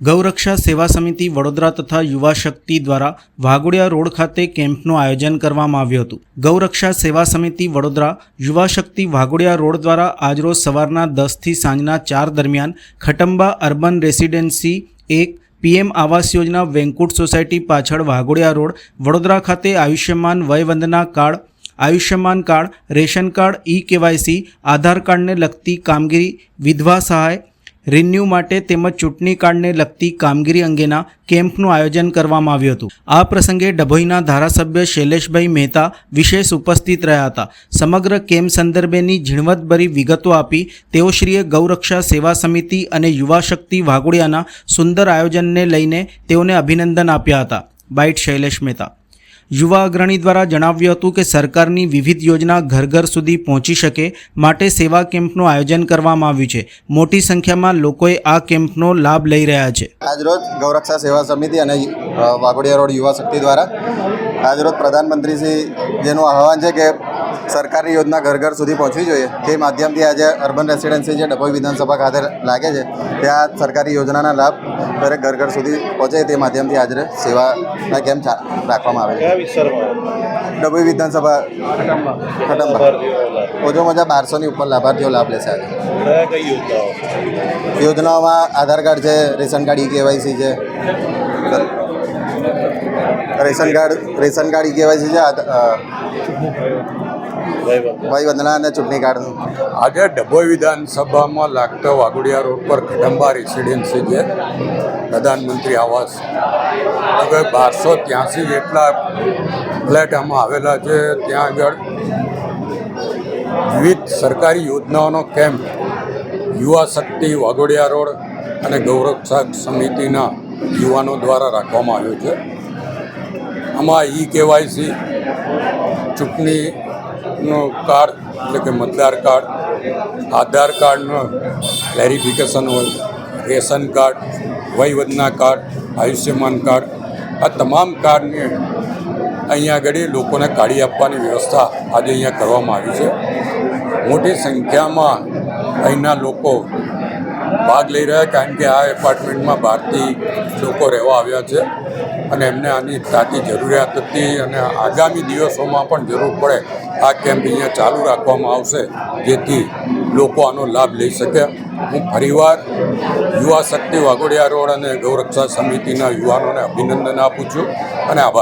ગૌરક્ષા સેવા સમિતિ વડોદરા તથા યુવા શક્તિ દ્વારા વાઘોડિયા રોડ ખાતે કેમ્પનું આયોજન કરવામાં આવ્યું હતું. ગૌરક્ષા સેવા સમિતિ વડોદરા યુવા શક્તિ વાઘોડિયા રોડ દ્વારા આજરોજ સવારના દસથી સાંજના ચાર દરમિયાન ખટંબા અર્બન રેસિડેન્સી એક પીએમ આવાસ યોજના વેંકુટ સોસાયટી પાછળ વાઘોડિયા રોડ, વડોદરા ખાતે Ayushman Vayvandana card, Ayushman card, ration card, e KYC, Aadhaar કાર્ડને લગતી કામગીરી, વિધવા સહાય રિન્યૂ માટે તેમજ ચૂંટણી કાર્ડને લગતી કામગીરી અંગેના કેમ્પનું આયોજન કરવામાં આવ્યું હતું. આ પ્રસંગે ડભોઈના ધારાસભ્ય શૈલેષભાઈ મહેતા વિશેષ ઉપસ્થિત રહ્યા હતા. સમગ્ર કેમ્પ સંદર્ભેની ઝીણવટભરી વિગતો આપી તેઓશ્રીએ ગૌરક્ષા સેવા સમિતિ અને યુવા શક્તિ વાઘોડિયાના સુંદર આયોજનને લઈને તેઓને અભિનંદન આપ્યા હતા. બાઇટ શૈલેષ મહેતા. યુવા અગ્રણી દ્વારા જણાવ્યું હતું કે સરકારની વિવિધ યોજના ઘર ઘર સુધી પહોંચી શકે માટે સેવા કેમ્પનું આયોજન કરવામાં આવ્યું છે. મોટી સંખ્યામાં લોકોએ આ કેમ્પનો લાભ લઈ રહ્યા છે. આજરોજ ગૌરક્ષા સેવા સમિતિ અને વાઘોડિયા રોડ યુવા શક્તિ દ્વારા આજરોજ પ્રધાનમંત્રીશ્રી જેનું આહવાન છે કે સરકારની યોજના ઘર ઘર સુધી પહોંચવી જોઈએ. તે માધ્યમથી આજે અર્બન રેસિડેન્સી જે ડભોઈ વિધાનસભા ખાતે લાગે છે ત્યાં સરકારી યોજનાના લાભ દરેક ઘર ઘર સુધી પહોંચે તે માધ્યમથી આજે સેવાના કેમ્પ રાખવામાં આવે છે. ડભોઈ વિધાનસભા ખટંબા. ઓછો મજા બારસોની ઉપર લાભાર્થીઓ લાભ લેશે આજે. યોજનાઓમાં આધાર કાર્ડ છે રેશન કાર્ડ ઈ કેવાયસી છે. Ration card ration card e KYC છે ભાઈ વંદના અને ચૂંટણી કાર્ડ આજે ડભોઈ વિધાનસભામાં લાગતો વાઘોડિયા રોડ પર કદંબા રેસિડેન્સી છે. પ્રધાનમંત્રી આવાસ. હવે બારસો ત્યાંસી જેટલા ફ્લેટ આમાં આવેલા છે. ત્યાં આગળ વિવિધ સરકારી યોજનાઓનો કેમ્પ યુવા શક્તિ વાઘોડિયા રોડ અને ગૌરક્ષક સમિતિના યુવાનો દ્વારા રાખવામાં આવ્યો છે. આમાં ઈ કેવાયસી ચૂંટણીનો કાર્ડ, એટલે કે મતદાર કાર્ડ, આધાર કાર્ડનો વેરિફિકેશન હોય, ration card વયવદના card, Ayushman card, આ તમામ કાર્ડને અહીંયા આગળ લોકોને કાઢી આપવાની વ્યવસ્થા આજે અહીંયા કરવામાં આવી છે. મોટી સંખ્યામાં અહીંના લોકો ભાગ લઈ રહ્યા કારણ કે આ એપાર્ટમેન્ટમાં બહારથી લોકો રહેવા આવ્યા છે. અને એમને આની તાતી જરૂરિયાત હતી અને આગામી દિવસોમાં પણ જરૂર પડે આ કેમ્પ અહીંયા ચાલુ રાખવામાં આવશે, જેથી લોકો આનો લાભ લઈ શકે. હું ફરીવાર યુવા શક્તિ વાઘોડિયા રોડ અને ગૌરક્ષા સમિતિના યુવાનોને અભિનંદન આપું છું અને આભાર.